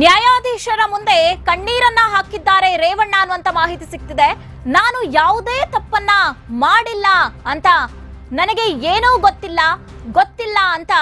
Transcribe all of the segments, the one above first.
ನ್ಯಾಯಾಧೀಶರ ಮುಂದೆ ಕಣ್ಣೀರನ್ನ ಹಾಕಿದ್ದಾರೆ ರೇವಣ್ಣ ಅನ್ನುವಂತ ಮಾಹಿತಿ ಸಿಗ್ತಿದೆ. ನಾನು ಯಾವುದೇ ತಪ್ಪನ್ನ ಮಾಡಿಲ್ಲ ಅಂತ ನನಗೆ ಏನೂ ಗೊತ್ತಿಲ್ಲ ಗೊತ್ತಿಲ್ಲ ಅಂತ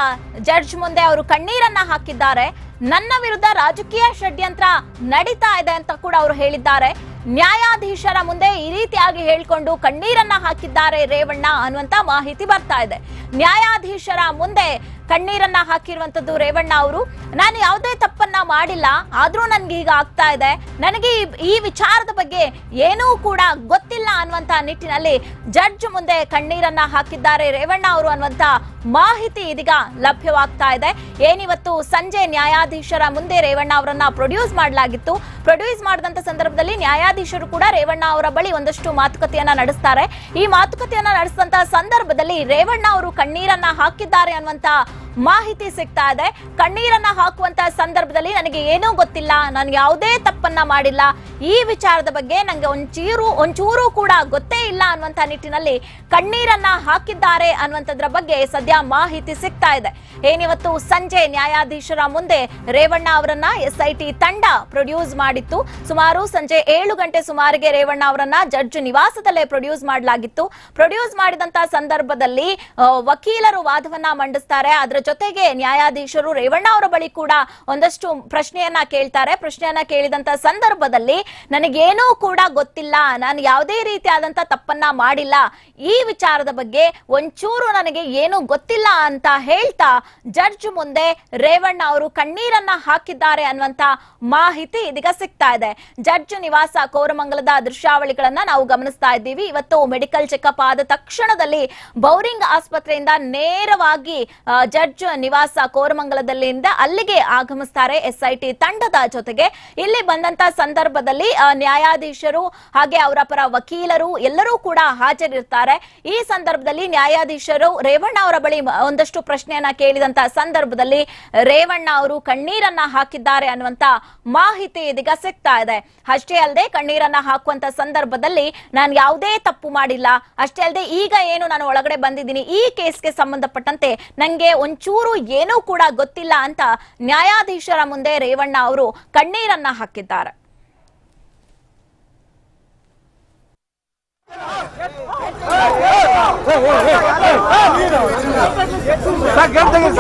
ಜಡ್ಜ್ ಮುಂದೆ ಅವರು ಕಣ್ಣೀರನ್ನ ಹಾಕಿದ್ದಾರೆ. ನನ್ನ ವಿರುದ್ಧ ರಾಜಕೀಯ ಷಡ್ಯಂತ್ರ ನಡೀತಾ ಇದೆ ಅಂತ ಕೂಡ ಅವರು ಹೇಳಿದ್ದಾರೆ. ನ್ಯಾಯಾಧೀಶರ ಮುಂದೆ ಈ ರೀತಿಯಾಗಿ ಹೇಳಿಕೊಂಡು ಕಣ್ಣೀರನ್ನ ಹಾಕಿದ್ದಾರೆ ರೇವಣ್ಣ ಅನ್ನುವಂತ ಮಾಹಿತಿ ಬರ್ತಾ ಇದೆ. ನ್ಯಾಯಾಧೀಶರ ಮುಂದೆ ಕಣ್ಣೀರನ್ನ ಹಾಕಿರುವಂತದ್ದು ರೇವಣ್ಣ ಅವರು. ನಾನು ಯಾವುದೇ ತಪ್ಪನ್ನ ಮಾಡಿಲ್ಲ, ಆದ್ರೂ ನನ್ಗೆ ಈಗ ಆಗ್ತಾ ಇದೆ. ನನಗೆ ಈ- ವಿಚಾರದ ಬಗ್ಗೆ ಏನೂ ಕೂಡ ಗೊತ್ತಿಲ್ಲ. ಅನ್ನುವಂತ ನಿಟ್ಟಿನಲ್ಲಿ ಜಡ್ಜ್ ಮುಂದೆ ಕಣ್ಣೀರನ್ನ ಹಾಕಿದ್ದಾರೆ ರೇವಣ್ಣ ಅವರು ಅನ್ನುವಂತ ಮಾಹಿತಿ ಇದೀಗ ಲಭ್ಯವಾಗ್ತಾ ಇದೆ. ಏನಿವತ್ತು ಸಂಜೆ ನ್ಯಾಯಾಧೀಶರ ಮುಂದೆ ರೇವಣ್ಣ ಅವರನ್ನ ಪ್ರೊಡ್ಯೂಸ್ ಮಾಡಲಾಗಿತ್ತು. ಪ್ರೊಡ್ಯೂಸ್ ಮಾಡಿದಂತ ಸಂದರ್ಭದಲ್ಲಿ ನ್ಯಾಯಾಧೀಶರು ಕೂಡ ರೇವಣ್ಣ ಅವರ ಬಳಿ ಒಂದಷ್ಟು ಮಾತುಕತೆಯನ್ನ ನಡೆಸ್ತಾರೆ. ಈ ಮಾತುಕತೆಯನ್ನ ನಡೆಸಿದಂತ ಸಂದರ್ಭದಲ್ಲಿ ರೇವಣ್ಣ ಅವರು ಕಣ್ಣೀರನ್ನ ಹಾಕಿದ್ದಾರೆ ಅನ್ನುವಂತ ಮಾಹಿತಿ ಸಿಗ್ತಾ ಇದೆ. ಕಣ್ಣೀರನ್ನ ಹಾಕುವಂತ ಸಂದರ್ಭದಲ್ಲಿ ನನಗೆ ಏನೂ ಗೊತ್ತಿಲ್ಲ. ನಾನು ಯಾವುದೇ ತಪ್ಪನ್ನ ಮಾಡಿಲ್ಲ. ಈ ವಿಚಾರದ ಬಗ್ಗೆ ನನಗೆ ಒಂಚೂರು ಒಂಚೂರು ಕೂಡ ಗೊತ್ತೇ ಇಲ್ಲ. ಅನ್ನುವಂತ ನಿಟ್ಟಿನಲ್ಲಿ ಕಣ್ಣೀರನ್ನ ಹಾಕಿದ್ದಾರೆ ಅನ್ನುವಂಥದ್ರ ಬಗ್ಗೆ ಸದ್ಯ ಮಾಹಿತಿ ಸಿಗ್ತಾ ಇದೆ. ಏನಿವತ್ತು ಸಂಜೆ ನ್ಯಾಯಾಧೀಶರ ಮುಂದೆ ರೇವಣ್ಣ ಅವರನ್ನ ಎಸ್ಐಟಿ ತಂಡ ಪ್ರೊಡ್ಯೂಸ್ ಮಾಡಿತ್ತು. ಸುಮಾರು ಸಂಜೆ ಏಳು ಗಂಟೆ ಸುಮಾರಿಗೆ ರೇವಣ್ಣ ಅವರನ್ನ ಜಡ್ಜ್ ನಿವಾಸದಲ್ಲೇ ಪ್ರೊಡ್ಯೂಸ್ ಮಾಡಲಾಗಿತ್ತು. ಪ್ರೊಡ್ಯೂಸ್ ಮಾಡಿದಂತ ಸಂದರ್ಭದಲ್ಲಿ ವಕೀಲರು ವಾದವನ್ನ ಮಂಡಿಸ್ತಾರೆ. ಅದರ ಜೊತೆಗೆ ನ್ಯಾಯಾಧೀಶರು ರೇವಣ್ಣ ಅವರ ಬಳಿ ಕೂಡ ಒಂದಷ್ಟು ಪ್ರಶ್ನೆಯನ್ನ ಕೇಳ್ತಾರೆ. ಪ್ರಶ್ನೆಯನ್ನ ಕೇಳಿದಂತ ಸಂದರ್ಭದಲ್ಲಿ, ನನಗೇನೂ ಕೂಡ ಗೊತ್ತಿಲ್ಲ. ನಾನು ಯಾವುದೇ ರೀತಿಯಾದಂತ ತಪ್ಪನ್ನ ಮಾಡಿಲ್ಲ. ಈ ವಿಚಾರದ ಬಗ್ಗೆ ಒಂಚೂರು ನನಗೆ ಏನು ಗೊತ್ತಿಲ್ಲ ಅಂತ ಹೇಳ್ತಾ ಜಡ್ಜ್ ಮುಂದೆ ರೇವಣ್ಣ ಅವರು ಕಣ್ಣೀರನ್ನ ಹಾಕಿದ್ದಾರೆ ಅನ್ನುವಂತ ಮಾಹಿತಿ ಇದೀಗ ಸಿಗ್ತಾ ಇದೆ. ಜಡ್ಜ್ ನಿವಾಸ ಕೋರಮಂಗಲದ ದೃಶ್ಯಾವಳಿಗಳನ್ನ ನಾವು ಗಮನಿಸ್ತಾ ಇದ್ದೀವಿ. ಇವತ್ತು ಮೆಡಿಕಲ್ ಚೆಕಪ್ ಆದ ತಕ್ಷಣದಲ್ಲಿ ಬೌರಿಂಗ್ ಆಸ್ಪತ್ರೆಯಿಂದ ನೇರವಾಗಿ ಜಡ್ಜ್ ನಿವಾಸ ಕೋರಮಂಗಲದಲ್ಲಿಂದ ಅಲ್ಲಿಗೆ ಆಗಮಿಸ್ತಾರೆ ಎಸ್ಐಟಿ ತಂಡದ ಜೊತೆಗೆ. ಇಲ್ಲಿ ಬಂದಂತ ಸಂದರ್ಭದಲ್ಲಿ ನ್ಯಾಯಾಧೀಶರು ಹಾಗೆ ಅವರ ಪರ ವಕೀಲರು ಎಲ್ಲರೂ ಕೂಡ ಹಾಜರಿರ್ತಾರೆ. ಈ ಸಂದರ್ಭದಲ್ಲಿ ನ್ಯಾಯಾಧೀಶರು ರೇವಣ್ಣ ಅವರ ಬಳಿ ಒಂದಷ್ಟು ಪ್ರಶ್ನೆಯನ್ನ ಕೇಳಿದಂತ ಸಂದರ್ಭದಲ್ಲಿ ರೇವಣ್ಣ ಅವರು ಕಣ್ಣೀರನ್ನ ಹಾಕಿದ್ದಾರೆ ಅನ್ನುವಂತ ಮಾಹಿತಿ ಇದೀಗ ಸಿಗ್ತಾ ಇದೆ. ಅಷ್ಟೇ ಅಲ್ಲದೆ ಕಣ್ಣೀರನ್ನ ಹಾಕುವಂತ ಸಂದರ್ಭದಲ್ಲಿ ನಾನು ಯಾವುದೇ ತಪ್ಪು ಮಾಡಿಲ್ಲ. ಅಷ್ಟೇ ಅಲ್ಲದೆ ಈಗ ಏನು ನಾನು ಒಳಗಡೆ ಬಂದಿದ್ದೀನಿ, ಈ ಕೇಸ್ಗೆ ಸಂಬಂಧಪಟ್ಟಂತೆ ನಂಗೆ ಒಂಚೂರು ಏನೂ ಕೂಡ ಗೊತ್ತಿಲ್ಲ ಅಂತ ನ್ಯಾಯಾಧೀಶರ ಮುಂದೆ ರೇವಣ್ಣ ಅವರು ಕಣ್ಣೀರನ್ನ ಹಾಕಿದ್ದಾರೆ. Sacando, tem que